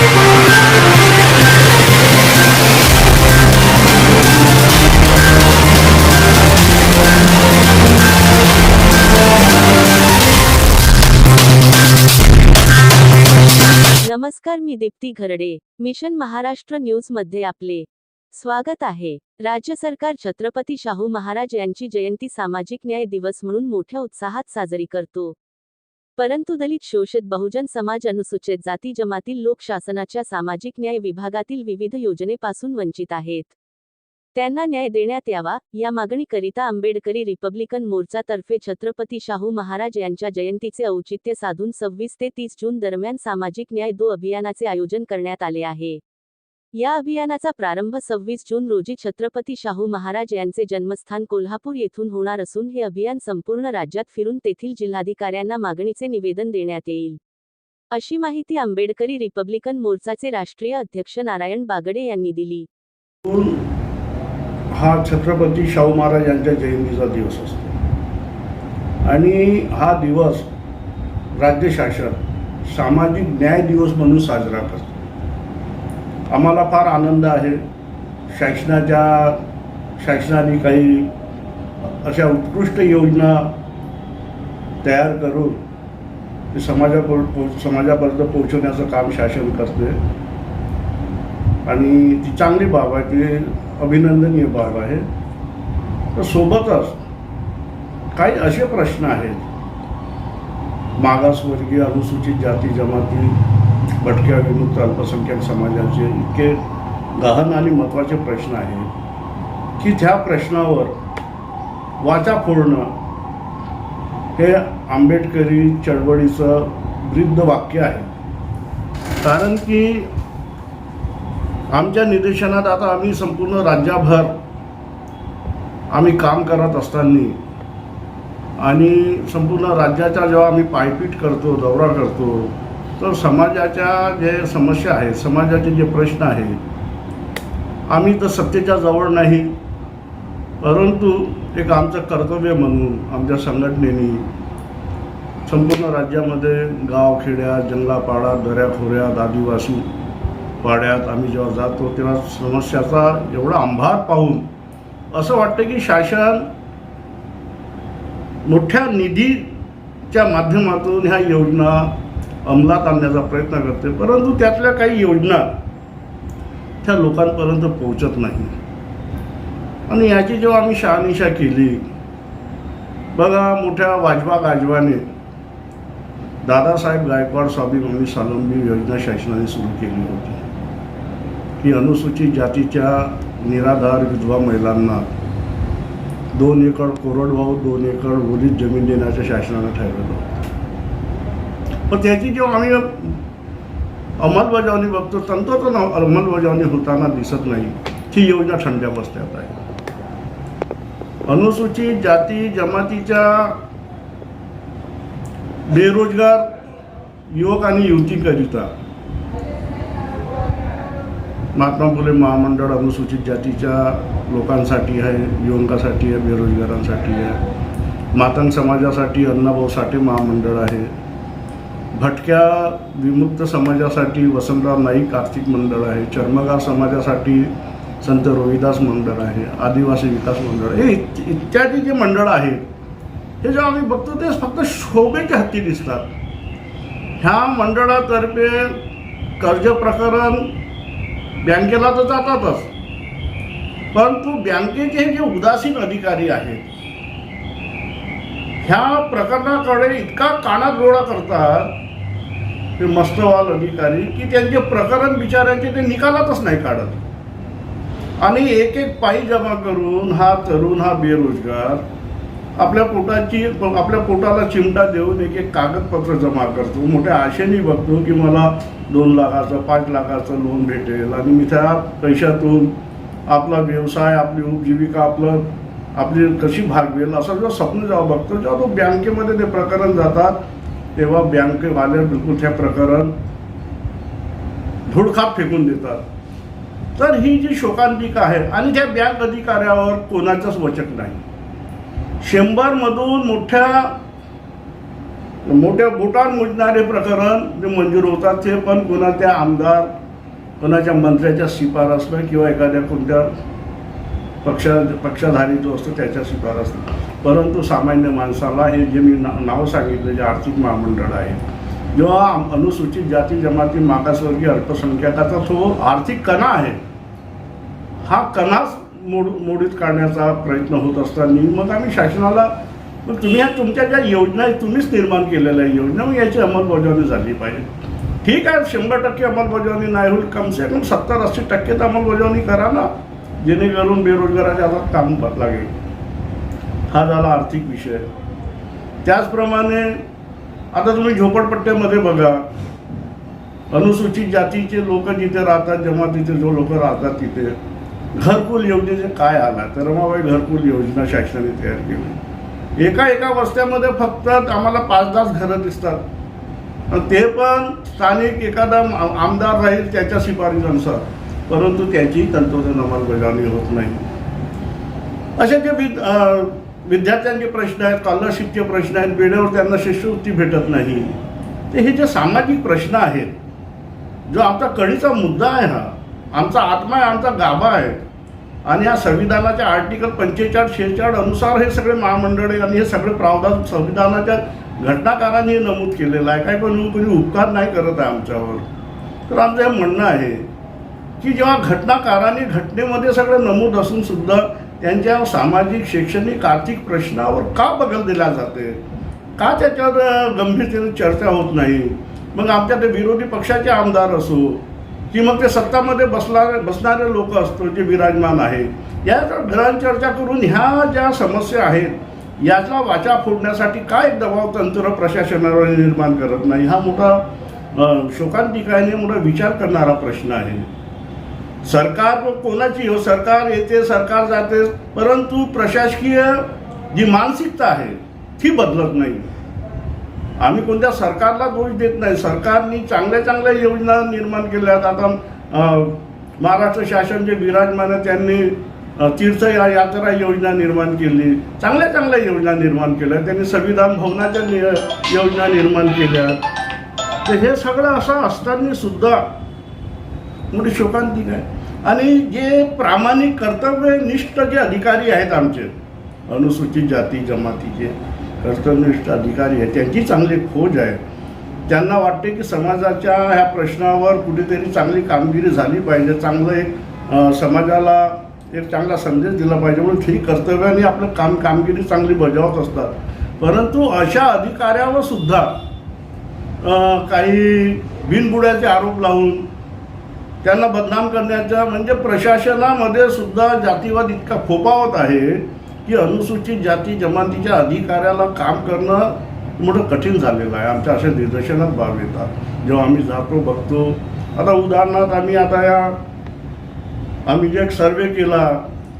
नमस्कार मी दीप्ती घरडे. मिशन महाराष्ट्र न्यूजमध्ये आपले स्वागत आहे. राज्य सरकार छत्रपती शाहू महाराज यांची जयंती सामाजिक न्याय दिवस म्हणून मोठ्या उत्साहात साजरी करतो. परंतु दलित शोषित बहुजन समाज अनुसूचित जाती जमातील लोक शासनाच्या सामाजिक न्याय विभागातील विविध योजनेपासून वंचित आहेत. त्यांना न्याय देण्यात यावा या मागणीकरिता आंबेडकरी रिपब्लिकन मोर्चातर्फे छत्रपती शाहू महाराज यांच्या जयंतीचे औचित्य साधून सव्वीस ते तीस जून दरम्यान सामाजिक न्याय दो अभियानाचे आयोजन करण्यात आले आहे. या अभियानाचा प्रारंभ सव्वीस जून रोजी छत्रपती शाहू महाराज यांचे जन्मस्थान कोल्हापूर येथून होणार असून हे अभियान संपूर्ण राज्यात फिरून तेथील जिल्हाधिकाऱ्यांना मागणीचे निवेदन देण्यात येईल. अशी माहिती आंबेडकरी रिपब्लिकन मोर्चाचे राष्ट्रीय अध्यक्ष नारायण बागडे यांनी दिली. हा छत्रपती शाहू महाराज यांच्या जयंतीचा दिवस असतो. आणि हा दिवस राज्य शासन सामाजिक न्याय दिवस म्हणून साजरा करतो. आम्हाला फार आनंद आहे. शासनाच्या शासनाने काही अशा उत्कृष्ट योजना तयार करून ते समाजापर समाजापर्यंत पोहोचवण्याचं काम शासन करते आणि ती चांगली बाब आहे ती अभिनंदनीय बाब आहे. तर सोबतच काही असे प्रश्न आहेत. मागासवर्गीय अनुसूचित जाती जमाती भटक्या विमुक्त अल्पसंख्याक समाजाचे इतके गहन आणि महत्त्वाचे प्रश्न आहेत की त्या प्रश्नावर वाचा फोडणं हे आंबेडकरी चळवळीचं वृद्ध वाक्य आहे. कारण की आमच्या निदर्शनात आता आम्ही संपूर्ण राज्यभर आम्ही काम करत असताना आणि संपूर्ण राज्याच्या जेव्हा आम्ही पायपीट करतो दौरा करतो तर समाजाच्या जे समस्या आहेत समाजाचे जे प्रश्न आहेत आम्ही तर सत्तेच्या जवळ नाही परंतु एक आमचं कर्तव्य म्हणून आमच्या संघटनेने संपूर्ण राज्यामध्ये गावखेड्यात जंगलापाडा दऱ्याखोऱ्यात आदिवासी पाड्यात आम्ही जेव्हा जातो तेव्हा समस्याचा एवढा अंभार पाहून असं वाटतं की शासन मोठ्या निधीच्या माध्यमातून ह्या योजना अंमलात आणण्याचा प्रयत्न करते परंतु त्यातल्या काही योजना त्या लोकांपर्यंत पोहोचत नाही. आणि याची जेव्हा आम्ही शहानिशा केली बघा मोठ्या वाजवा गाजवाने दादासाहेब गायकवाड स्वाभिमानी स्वावलंबी योजना शासनाने सुरू केली होती. की अनुसूचित जातीच्या निराधार विधवा महिलांना दोन एकर कोरडवाहू दोन एकर ओलीत जमीन देण्याचं शासनानं ठरवलं होतं. पण त्याची जेव्हा आम्ही अंमलबजावणी बघतो तंतोतंत अंमलबजावणी होताना दिसत नाही. ही योजना थंड्या बसण्यात आहे. अनुसूचित जाती जमातीच्या बेरोजगार युवक आणि युवतीकरिता महात्मा फुले महामंडळ अनुसूचित जातीच्या लोकांसाठी आहे युवकांसाठी आहे बेरोजगारांसाठी आहे. मातंग समाजासाठी अण्णाभाऊ साठे महामंडळ आहे. भटक्या विमुक्त समाजासाठी वसंतराव नाईक आर्थिक मंडळ आहे चर्मगार समाजासाठी संत रोहिदास मंडळ आहे आदिवासी विकास मंडळ हे इत- इत्यादी जे मंडळ आहेत हे जेव्हा आम्ही बघतो ते फक्त शोभेच्या हत्ती दिसतात. ह्या मंडळातर्फे कर्ज प्रकरण बँकेला तर जातातच. परंतु बँकेचे जे उदासीन अधिकारी आहेत ह्या प्रकरणाकडे इतका कानात गोळा करतात ते मस्तवाल अधिकारी की त्यांचे प्रकरण बिचारायचे ते निकालातच नाही काढत. आणि एक एक पायी जमा करून हा तरुण हा बेरोजगार आपल्या पोटाची आपल्या पोटाला चिमटा देऊन एक एक कागदपत्र जमा करतो. मोठ्या आशेने बघतो की मला दोन लाखाचं पाच लाखाचं लोन भेटेल. आणि मी त्या पैशातून आपला व्यवसाय आपली उपजीविका आपलं आपली कशी भागवेल असं जेव्हा स्वप्न जेव्हा बघतो जेव्हा तो बँकेमध्ये ते प्रकरण जातात तेव्हा बँकेवाले बिलकुल त्या प्रकरण धुडखाप फेकून देतात. तर ही जी शोकांतिका आहे आणि त्या बँक अधिकाऱ्यावर कोणाचंच वचक नाही. शंभरमधून मोठ्या मोठ्या बोटान मोजणारे प्रकरण जे मंजूर होतात ते पण कोणाच्या आमदार कोणाच्या मंत्र्याच्या शिफारसनं किंवा एखाद्या कोणत्या पक्षा पक्षाधारी जो असतो त्याच्या शिफारस परंतु सामान्य माणसाला हे जे मी ना नाव सांगितलं जे आर्थिक महामंडळ आहे जेव्हा अनुसूचित जाती जमाती मागासवर्गीय अल्पसंख्याकाचा तो आर्थिक कणा आहे हा कणाच मोड मोडीत काढण्याचा प्रयत्न होत असताना मग आम्ही शासनाला मग तुम्ही ह्या तुमच्या ज्या योजना आहेत तुम्हीच निर्माण केलेल्या आहे योजना मग याची अंमलबजावणी झाली पाहिजे. ठीक आहे शंभर टक्के अंमलबजावणी नाही होईल कमसे कम सत्तर अस्सी टक्के तर अंमलबजावणी करा ना. जेणेकरून बेरोजगाराच्या हातात काम लागेल. हा झाला आर्थिक विषय. त्याचप्रमाणे आता तुम्ही झोपडपट्ट्यामध्ये बघा. अनुसूचित जातीचे लोक जिथे राहतात जमातीचे जो लोक राहतात तिथे घरकुल योजनेचे काय आला? तर रमाबाई घरकुल योजना शासनाने तयार केली. एका एका वस्त्यामध्ये फक्त आम्हाला पाच दहाच घरं दिसतात. ते पण स्थानिक एखादा आम- आमदार राहील त्याच्या शिफारशीनुसार परंतु त्याची तंतोतंत अंमलबजावणी होत नाही. असे जे विद विद्यार्थ्यांचे प्रश्न आहेत स्कॉलरशिपचे प्रश्न आहेत वेळेवर त्यांना शिष्यवृत्ती भेटत नाही. ते हे जे सामाजिक प्रश्न आहेत जो आमचा कळीचा मुद्दा आहे हा आमचा आत्मा आहे आमचा गाभा आहे आणि या संविधानाच्या आर्टिकल पंचेचाळीस शेहेचाळीस अनुसार हे सगळे महामंडळ आहे आणि हे सगळे प्रावधान संविधानाच्या घटनाकारांनी हे नमूद केलेलं आहे. काय पण कोणी उपकार नाही करत आहे आमच्यावर. तर आमचं हे म्हणणं आहे की जेव्हा घटनाकारांनी घटनेमध्ये सगळं नमूद असून सुद्धा त्यांच्या सामाजिक शैक्षणिक आर्थिक प्रश्नावर का बगल दिला जाते का त्याच्यावर गंभीरतेने चर्चा होत नाही? मग आमच्या ते विरोधी पक्षाचे आमदार असो की मग ते सत्तामध्ये बसला बसणारे लोक असतो जे विराजमान आहे या घरां चर्चा करून ह्या ज्या समस्या आहेत याचा वाचा फोडण्यासाठी काय दबाव तंत्र प्रशासनावर निर्माण करत नाही? हा मोठा शोकांतिकाने मोठा विचार करणारा प्रश्न आहे. सरकार कोणाची हो? सरकार येते सरकार जाते परंतु प्रशासकीय जी मानसिकता आहे ती बदलत नाही. आम्ही कोणत्या सरकारला दोष देत नाही. सरकारने चांगल्या चांगल्या योजना निर्माण केल्यात आता महाराष्ट्र शासन जे विराजमान आहे त्यांनी तीर्थ या- यात्रा योजना निर्माण केली. चांगल्या चांगल्या योजना निर्माण केल्या. त्यांनी संविधान भवनाच्या योजना निर्माण केल्या. तर हे सगळं असं असताना सुद्धा मोठी शोकांतिक आहे. आणि जे प्रामाणिक कर्तव्यनिष्ठ जे अधिकारी आहेत आमचे अनुसूचित जाती जमातीचे कर्तव्यनिष्ठ अधिकारी आहेत त्यांची चांगली खोज आहे. त्यांना वाटते की समाजाच्या ह्या प्रश्नावर कुठेतरी चांगली कामगिरी झाली पाहिजे चांगलं एक समाजाला एक चांगला संदेश दिला पाहिजे म्हणून ही कर्तव्याने आपलं काम कामगिरी चांगली बजावत असतात. परंतु अशा अधिकाऱ्यावर सुद्धा काही बिनबुड्याचे आरोप लावून त्यांना बदनाम करण्याचा म्हणजे प्रशासनामध्ये सुद्धा जातीवाद इतका फोपावत आहे की अनुसूचित जाती जमातीच्या अधिकाऱ्याला काम करणं मोठं कठीण झालेलं आहे. आमच्या अशा निदर्शनात बाब येतात. जेव्हा आम्ही जातो बघतो. आता उदाहरणार्थ आम्ही आता या आम्ही जे एक सर्वे केला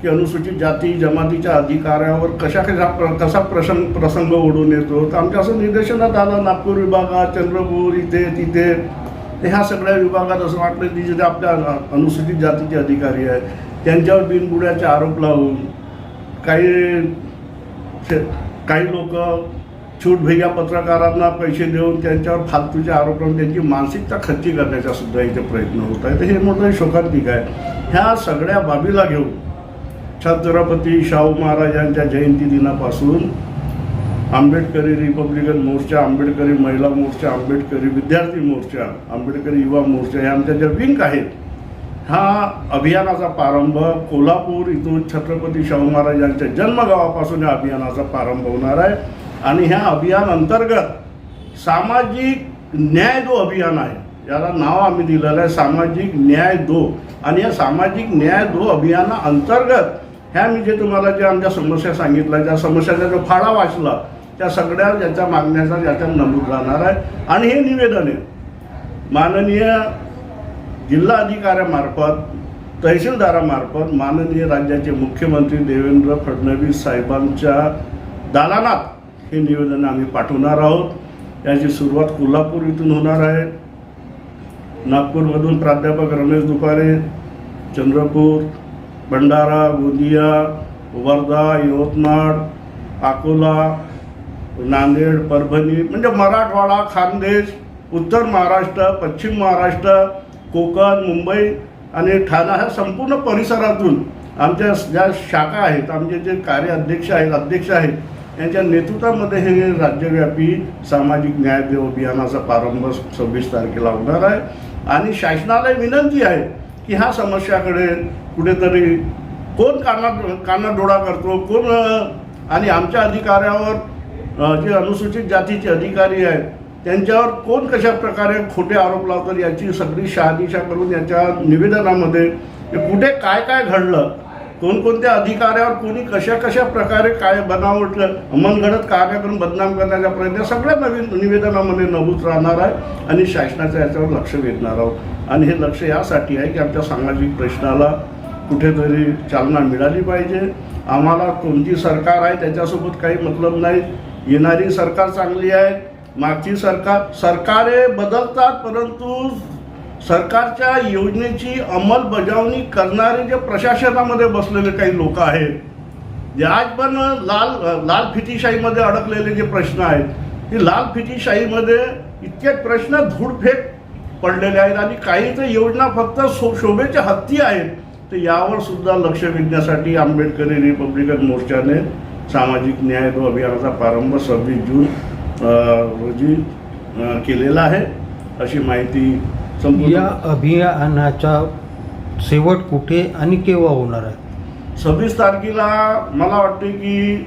की अनुसूचित जाती जमातीच्या अधिकाऱ्यावर कशा कशा प्र कसा प्रसंग प्रसंग ओढून येतो तर आमच्या असं निदर्शनात आलं नागपूर विभागात चंद्रपूर इथे तिथे. तर ह्या सगळ्या विभागात असं वाटलं की जिथे आपल्या अनुसूचित जातीचे अधिकारी आहेत त्यांच्यावर बिनबुड्याचे आरोप लावून काही शे- काही लोक छूट भैया पत्रकारांना पैसे देऊन त्यांच्यावर फालतूचे आरोप लावून त्यांची मानसिकता खच्ची करण्याचा सुद्धा इथे प्रयत्न होत आहे. तर हे मोठं शोकांतिक आहे. ह्या सगळ्या बाबीला घेऊन छत्रपती शाहू महाराजांच्या जयंती दिनापासून आंबेडकरी रिपब्लिकन मोर्चा आंबेडकरी महिला मोर्चा आंबेडकरी विद्यार्थी मोर्चा आंबेडकरी युवा मोर्चा ह्या आमच्या ज्या विंग आहेत हा अभियानाचा प्रारंभ कोल्हापूर इथून छत्रपती शाहू महाराज यांच्या जन्मगावापासून या अभियानाचा प्रारंभ होणार आहे. आणि ह्या अभियान अंतर्गत सामाजिक न्याय दो अभियान आहे. याला नाव आम्ही दिलेलं आहे सामाजिक न्याय दो. आणि या सामाजिक न्याय दो अभियाना अंतर्गत ह्या मी जे तुम्हाला ज्या आमच्या समस्या सांगितल्या ज्या समस्याचा जो फाळा वाचला त्या सगळ्या ज्याच्या मागण्याचा याच्यात नमूद राहणार आहे. आणि हे निवेदन आहे. माननीय जिल्हा अधिकाऱ्यामार्फत तहसीलदारामार्फत माननीय राज्याचे मुख्यमंत्री देवेंद्र फडणवीस साहेबांच्या दालनात हे निवेदन आम्ही पाठवणार आहोत. याची सुरुवात कोल्हापूर इथून होणार आहे. नागपूरमधून प्राध्यापक रमेश दुपारे चंद्रपूर भंडारा गोंदिया वर्धा यवतमाळ अकोला नांदेड परभणी म्हणजे मराठवाडा खानदेश उत्तर महाराष्ट्र पश्चिम महाराष्ट्र कोकण मुंबई आणि ठाणा ह्या संपूर्ण परिसरातून आमच्या ज्या शाखा आहेत आमचे जे कार्य अध्यक्ष आहेत अध्यक्ष आहेत यांच्या नेतृत्वामध्ये हे राज्यव्यापी सामाजिक न्याय देव अभियानाचा प्रारंभ सव्वीस तारखेला होणार आहे. आणि शासनाला विनंती आहे की ह्या समस्याकडे कुठेतरी कोण काना कानाडोळा करतो कोण आणि आमच्या अधिकाऱ्यावर जे अनुसूचित जातीचे अधिकारी आहेत त्यांच्यावर कोण कशा प्रकारे खोटे आरोप लावतात याची सगळी शहानिशा करून याच्या निवेदनामध्ये कुठे काय काय घडलं कोणकोणत्या अधिकाऱ्यावर कोणी कशा कशा प्रकारे काय बनावट मनगडत कार्यक्रम करून बदनाम करण्याचा प्रयत्न सगळ्या नवीन निवेदनामध्ये नमूद राहणार आहे आणि शासनाचं याच्यावर लक्ष वेधणार आहोत. आणि हे लक्ष यासाठी आहे की आमच्या सामाजिक प्रश्नाला कुठेतरी चालना मिळाली पाहिजे. आम्हाला कोणती सरकार आहे त्याच्यासोबत काही मतलब नाही. येणारी सरकार चांगली आहे मागची सरकार सरकारे बदलतात परंतु सरकारच्या योजनेची अंमलबजावणी करणारे जे प्रशासनामध्ये बसलेले काही लोक आहेत जे आज पण लाल लाल फितीशाहीमध्ये अडकलेले जे प्रश्न आहेत ते लाल फितीशाहीमध्ये इतके प्रश्न धूडफेक पडलेले आहेत आणि काही तर योजना फक्त शो शोभेच्या हत्ती आहेत तर यावर सुद्धा लक्ष वेधण्यासाठी आंबेडकरी रिपब्लिकन मोर्चाने सामाजिक न्याय व अभियानाचा प्रारंभ सव्वीस जून रोजी केलेला आहे. अशी माहिती या अभियानाचा शेवट कुठे आणि केव्हा होणार आहे? सव्वीस तारखेला मला वाटते की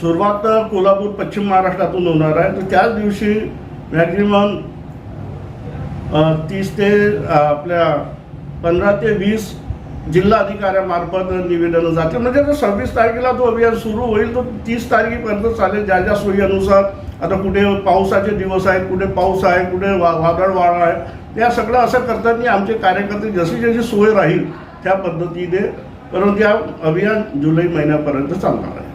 सुरुवात कोल्हापूर पश्चिम महाराष्ट्रातून होणार आहे. तर त्याच दिवशी मॅक्झिमम तीस ते आपल्या पंधरा ते वीस जिल्हा अधिकाऱ्यामार्फत निवेदनं जाते. म्हणजे जर सव्वीस तारखेला तो अभियान सुरू होईल तो तीस तारखेपर्यंत चालेल. ज्या ज्या सोयीनुसार आता कुठे पावसाचे दिवस आहेत कुठे पाऊस आहे कुठे वा वादळ वारा आहे या सगळं असं करताना आमचे कार्यकर्ते जशी जशी सोय राहील त्या पद्धतीने परंतु या अभियान जुलै महिन्यापर्यंत चालणार आहे.